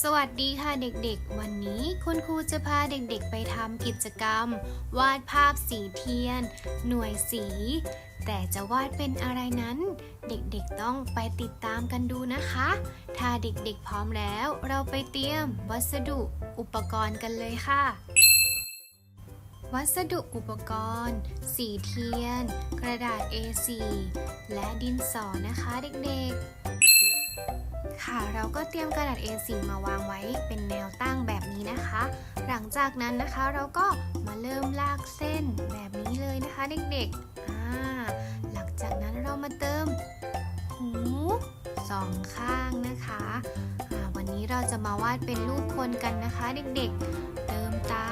สวัสดีค่ะเด็กๆ วันนี้คุณครูจะพาเด็กๆ ไปทำกิจกรรม วาดภาพสีเทียน หน่วยสี แต่จะวาดเป็นอะไรนั้น เด็กๆต้องไปติดตามกันดูนะคะ ถ้าเด็กๆพร้อมแล้ว เราไปเตรียมวัสดุอุปกรณ์กันเลยค่ะ วัสดุอุปกรณ์ สีเทียน กระดาษ A4 และดินสอนะคะเด็กๆ ค่ะเราก็เตรียมกระดาษ A4 มาวางไว้เป็นแนวตั้งแบบนี้นะคะ หลังจากนั้นนะคะเราก็มาเริ่มลากเส้นแบบนี้เลยนะคะเด็กๆ หลังจากนั้นเรามาเติมหูสองข้างนะคะวันนี้เราจะมาวาดเป็นรูปคนกันนะคะเด็กๆ เติมตา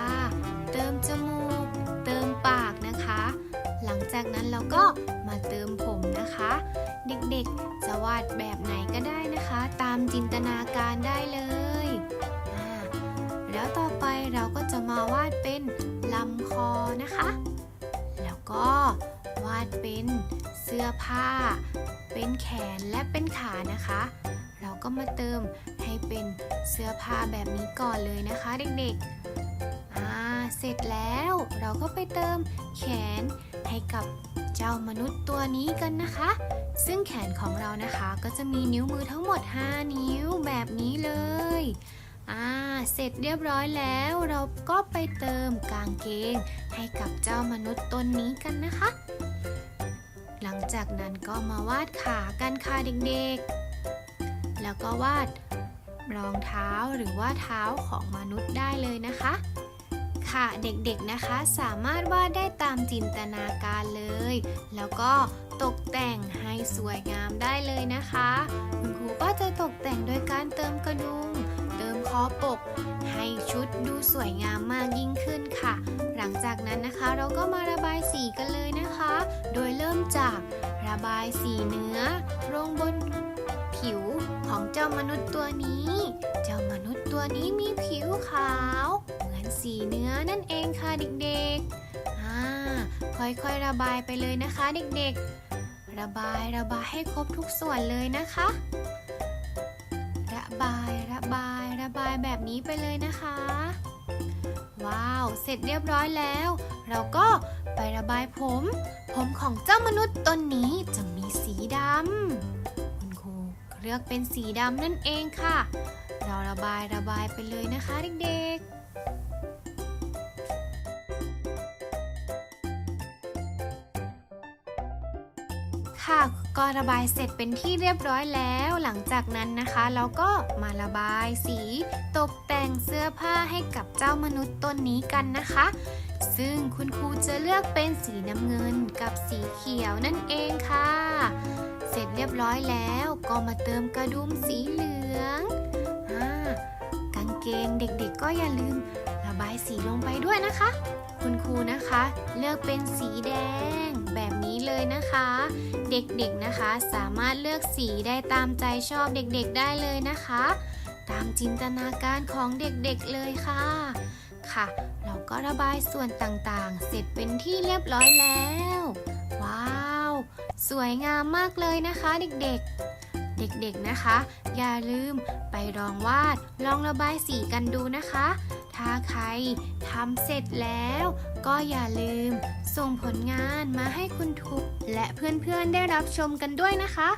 เติมจมูก เติมปากนะคะ หลังจากนั้นเราก็มาเติมผมนะคะ เด็กๆ จะวาดแบบไหนก็ได้ นะคะ ตามจินตนาการได้เลย แล้วต่อไปเราก็จะมาวาดเป็นลำคอนะคะ แล้วก็วาดเป็นเสื้อผ้า เป็นแขนและเป็นขานะคะ เราก็มาเติมให้เป็นเสื้อผ้าแบบนี้ก่อนเลยนะคะเด็กๆ อ่า เสร็จแล้วเราก็ไปเติมแขน ให้กับเจ้ามนุษย์ตัวนี้กันนะคะ ซึ่งแขนของเรานะคะก็จะมีนิ้วมือทั้งหมด 5 นิ้วแบบนี้เลย อ่า เสร็จเรียบร้อยแล้วเราก็ไปเติมกางเกง ให้กับเจ้ามนุษย์ตนนี้กันนะคะ หลังจากนั้นก็มาวาดขากันค่ะเด็กๆ แล้วก็วาดรองเท้าหรือว่าเท้าของมนุษย์ได้เลยนะคะ ค่ะเด็กๆนะคะสามารถวาดได้ามจินตนาการเลย แล้วก็ตกแต่งให้สวยงามได้เลยนะคะ คุณครูก็จะตกแต่งโดยการเติมกระดุม เติมคอปก ให้ชุดดูสวยงามมากยิ่งขึ้นค่ะ หลังจากนั้นนะคะเราก็มาระบายสีกันเลยนะคะ โดยเริ่มจากระบายสีเนื้อลงบนผิวของเจ้ามนุษย์ตัวนี้ เจ้ามนุษย์ตัวนี้มีผิวขาว เหมือนสีเนื้อนั่นเองค่ะเด็กๆ ค่อยๆระบายไปเลยนะคะเด็กๆ ระบายระบายให้ครบทุกส่วนเลยนะคะ ระบายระบายระบายแบบนี้ไปเลยนะคะ ว้าว เสร็จเรียบร้อยแล้ว เราก็ไประบายผม ผมของเจ้ามนุษย์ตนนี้จะมีสีดำคุณครูเลือกเป็นสีดำนั่นเองค่ะ เราระบายระบายไปเลยนะคะเด็กๆ ค่ะ ก็ระบายเสร็จเป็นที่เรียบร้อยแล้ว หลังจากนั้นนะคะเราก็มาระบายสี ตกแต่งเสื้อผ้าให้กับเจ้ามนุษย์ต้นนี้กันนะคะ ซึ่งคุณครูจะเลือกเป็นสีน้ำเงินกับสีเขียวนั่นเองค่ะ เสร็จเรียบร้อยแล้วก็มาเติมกระดุมสีเหลืองอ่ากางเกงเด็กๆก็อย่าลืมระบายสีลงไปด้วยนะคะ คุณครูนะคะ เลือกเป็นสีแดง นี้เลยนะคะ เด็กๆนะคะสามารถเลือกสีได้ตามใจชอบเด็กๆได้เลยนะคะ ตามจินตนาการของเด็กๆเลยค่ะ ค่ะ เราก็ระบายส่วนต่างๆ เสร็จเป็นที่เรียบร้อยแล้ว ว้าว สวยงามมากเลยนะคะเด็กๆเด็กๆ นะคะ อย่าลืมไปลองวาด ลองระบายสีกันดูนะคะ ถ้าใครทำเสร็จแล้ว ก็อย่าลืม ส่งผลงานมาให้คุณทุกและเพื่อนๆได้รับชมกันด้วยนะคะ